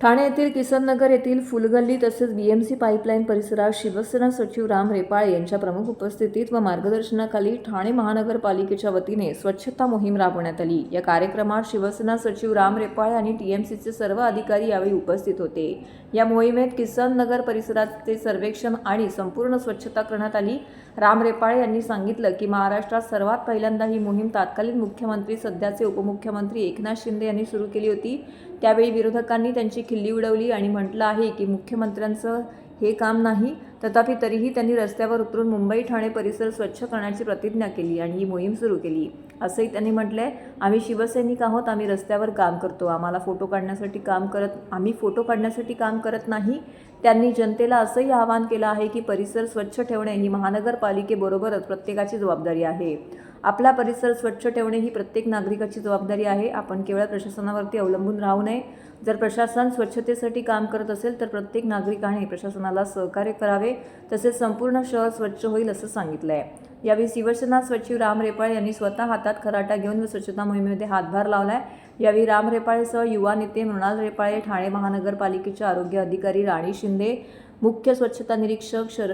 ठाणे येथील किसननगर येथील फुलगल्ली तसेच बीएमसी पाईपलाईन परिसरात शिवसेना सचिव राम रेपाळे यांच्या प्रमुख उपस्थितीत व मार्गदर्शनाखाली ठाणे महानगरपालिकेच्या वतीने स्वच्छता मोहीम राबवण्यात आली. या कार्यक्रमात शिवसेना सचिव राम रेपाळे आणि टीएमसीचे सर्व अधिकारी यावेळी उपस्थित होते. या मोहिमेत किसन नगर परिसराचे सर्वेक्षण आणि संपूर्ण स्वच्छता करण्यात आली. राम रेपाळे यांनी सांगितलं की महाराष्ट्रात सर्वात पहिल्यांदा ही मोहीम तत्कालीन मुख्यमंत्री सध्याचे उपमुख्यमंत्री एकनाथ शिंदे यांनी सुरू केली होती. त्यावेळी विरोधकांनी त्यांची खिल्ली उडवली आणि म्हटलं आहे की मुख्यमंत्र्यांचं हे काम नाही तथापि तरीही त्यांनी रस्त्यावर उतरून मुंबई ठाणे परिसर स्वच्छ करण्याची प्रतिज्ञा केली आणि ही मोहीम सुरू केली. असंही त्यांनी म्हटलंय आम्ही शिवसैनिक आहोत आम्ही रस्त्यावर काम करतो. आम्हाला फोटो काढण्यासाठी काम करत आम्ही फोटो काढण्यासाठी काम करत नाही. त्यांनी जनतेला असंही आवाहन केलं आहे की परिसर स्वच्छ ठेवणे ही महानगरपालिकेबरोबरच प्रत्येकाची जबाबदारी आहे. आपला परिसर स्वच्छ ठेवणे ही प्रत्येक नागरिकाची जबाबदारी आहे. आपण केवळ प्रशासनावरती अवलंबून राहू नये. जर प्रशासन स्वच्छतेसाठी काम करत असेल तर प्रत्येक नागरिकाने प्रशासनाला सहकार्य करावे. तसेच संपूर्ण शहर स्वच्छ होईल असं सांगितलं आहे यावेळी शिवसेना सचिव राम रेपाळे यांनी स्वतः हातात खराटा घेऊन स्वच्छता मोहिमेमध्ये हातभार लावला आहे यावेळी राम रेपाळेसह युवा नेते मृणाल रेपाळे ठाणे महानगरपालिकेचे आरोग्य अधिकारी राणी शिंदे मुख्य स्वच्छता निरीक्षक शर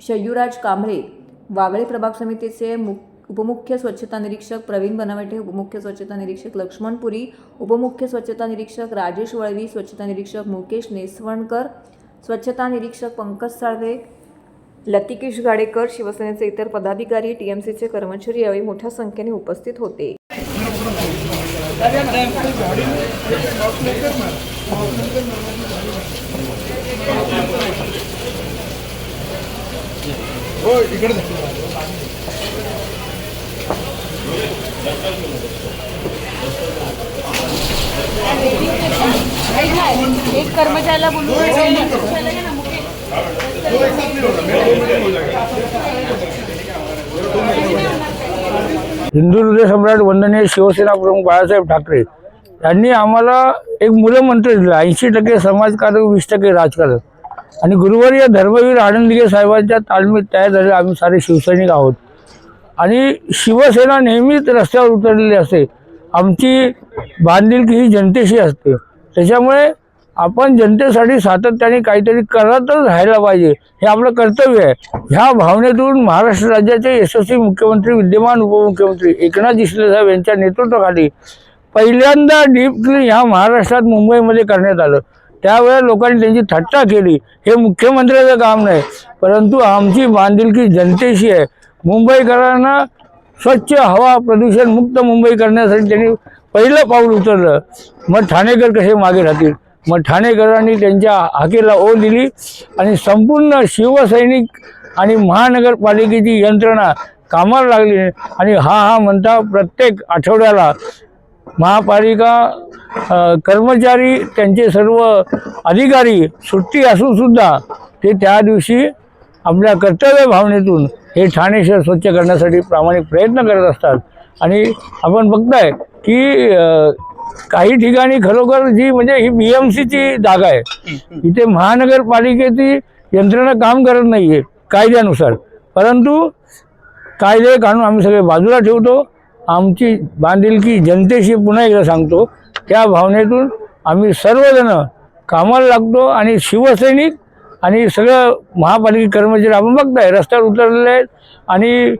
शय्यूराज कांबळे वागळे प्रभाग समितीचे मु उपमुख्य स्वच्छता निरीक्षक प्रवीण बनवटे उपमुख्य स्वच्छता निरीक्षक लक्ष्मण पुरी उपमुख्य स्वच्छता निरीक्षक राजेश वळवी स्वच्छता निरीक्षक मुकेश नेसवणकर स्वच्छता निरीक्षक पंकज साळवे लतिकेश गाडेकर शिवसेनेचे इतर पदाधिकारी टीएमसीचे कर्मचारी यावेळी मोठ्या संख्येने उपस्थित होते. एक कर्मचाऱ्याला हिंदू हृदय सम्राट वंदनीय शिवसेना प्रमुख बाळासाहेब ठाकरे यांनी आम्हाला एक मूलमंत्र दिला ऐंशी टक्के समाजकारक वीस टक्के राजकारण. आणि गुरुवारी या धर्मवीर आनंदगे साहेबांच्या तालमीत तयार झाले आम्ही सारे शिवसैनिक आहोत. आणि शिवसेना नेहमीच रस्त्यावर उतरलेली असते. आमची बांधिलकी ही जनतेशी असते. त्याच्यामुळे आपण जनतेसाठी सातत्याने काहीतरी करतच राहायला पाहिजे. हे आपलं कर्तव्य आहे. ह्या भावनेतून महाराष्ट्र राज्याचे यशस्वी मुख्यमंत्री विद्यमान उपमुख्यमंत्री एकनाथ शिंदे साहेब यांच्या नेतृत्वाखाली पहिल्यांदा डीप क्लीन ह्या महाराष्ट्रात मुंबईमध्ये करण्यात आलं. त्यावेळेस लोकांनी त्यांची थट्टा केली. हे मुख्यमंत्र्याचं काम नाही. परंतु आमची बांधिलकी जनतेशी आहे. मुंबईकरांना स्वच्छ हवा प्रदूषण मुक्त मुंबई करण्यासाठी त्यांनी पहिलं पाऊल उचललं. मग ठाणेकर कसे मागे राहतील? मग ठाणेकरांनी त्यांच्या हाकेला ओ दिली आणि संपूर्ण शिवसैनिक आणि महानगरपालिकेची यंत्रणा कामाला लागली. आणि हा हा म्हणता प्रत्येक आठवड्याला महापालिका कर्मचारी त्यांचे सर्व अधिकारी सुट्टी असूनसुद्धा ते त्या दिवशी आपल्या कर्तव्य भावनेतून हे ठाणे शहर स्वच्छ करण्यासाठी प्रामाणिक प्रयत्न करत असतात. आणि आपण बघताय की काही ठिकाणी खरोखर जी म्हणजे ही बी एम सीची जागा आहे इथे महानगरपालिकेची यंत्रणा काम करत नाही आहे कायद्यानुसार. परंतु कायदे काढून आम्ही सगळे बाजूला ठेवतो. आमची बांधिलकी जनतेशी पुन्हा एकदा सांगतो त्या भावनेतून आम्ही सर्वजण कामाला लागतो आणि शिवसैनिक आणि सगळं महापालिका कर्मचारी आपण बघताय रस्त्यावर उतरलेले आहेत आणि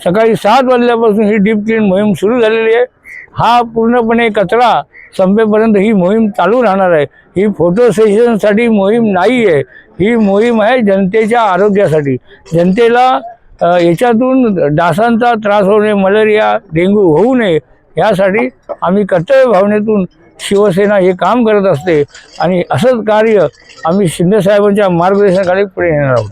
सकाळी सात वाजल्यापासून ही डीप क्लीन मोहीम सुरू झालेली आहे. हा पूर्णपणे कचरा संपेपर्यंत ही मोहीम चालू राहणार आहे. ही फोटो सेशनसाठी मोहीम नाही आहे. ही मोहीम आहे जनतेच्या आरोग्यासाठी. जनतेला याच्यातून डासांचा त्रास होऊ नये मलेरिया डेंग्यू होऊ नये यासाठी आम्ही कर्तव्य भावनेतून शिवसेना हे काम करत असते आणि असंच कार्य आम्ही शिंदेसाहेबांच्या मार्गदर्शनाखाली पुढे येणार आहोत.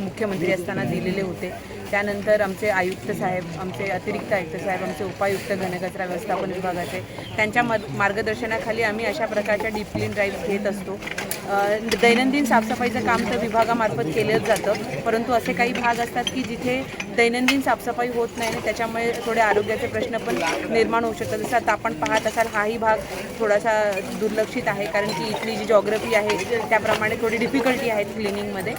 मुख्यमंत्री असताना दिलेले होते. त्यानंतर आमचे आयुक्त साहेब आमचे अतिरिक्त आयुक्त साहेब आमचे उपायुक्त घनकचरा व्यवस्थापन विभागाचे त्यांच्या मद मार्गदर्शनाखाली आम्ही अशा प्रकारच्या डीप क्लीन ड्राईव्ह घेत असतो. दैनंदिन साफसफाईचं काम तर विभागामार्फत केलंच जातं परंतु असे काही भाग असतात की जिथे दैनंदिन साफसफाई होत नाही आणि त्याच्यामुळे थोडे आरोग्याचे प्रश्न पण निर्माण होऊ शकतात. जसं आता आपण पाहत असाल हाही भाग थोडासा दुर्लक्षित आहे. कारण की इथली जी जॉग्रफी आहे त्याप्रमाणे थोडी डिफिकल्टी आहेत क्लिनिंगमध्ये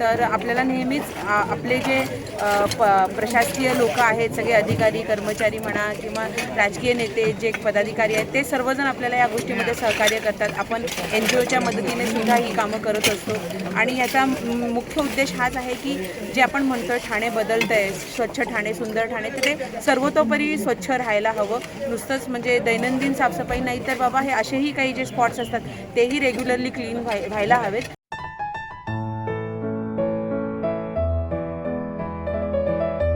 तर आपल्याला नेहमीच आपले जे प प्रशासकीय लोक आहेत सगळे अधिकारी कर्मचारी म्हणा किंवा राजकीय नेते जे पदाधिकारी आहेत ते सर्वजण आपल्याला या गोष्टीमध्ये सहकार्य करतात. आपण एन जी ओच्या मदतीने सुद्धा ही कामं करत असतो. आणि याचा मुख्य उद्देश हाच आहे की जे आपण म्हणतो ठाणे बदलतं आहे स्वच्छ ठाणे सुंदर ठाणे तर ते सर्वतोपरी स्वच्छ राहायला हवं. नुसतंच म्हणजे दैनंदिन साफसफाई नाही तर बाबा हे असेही काही जे स्पॉट्स असतात तेही रेग्युलरली क्लीन व्हाय व्हायला हवेत.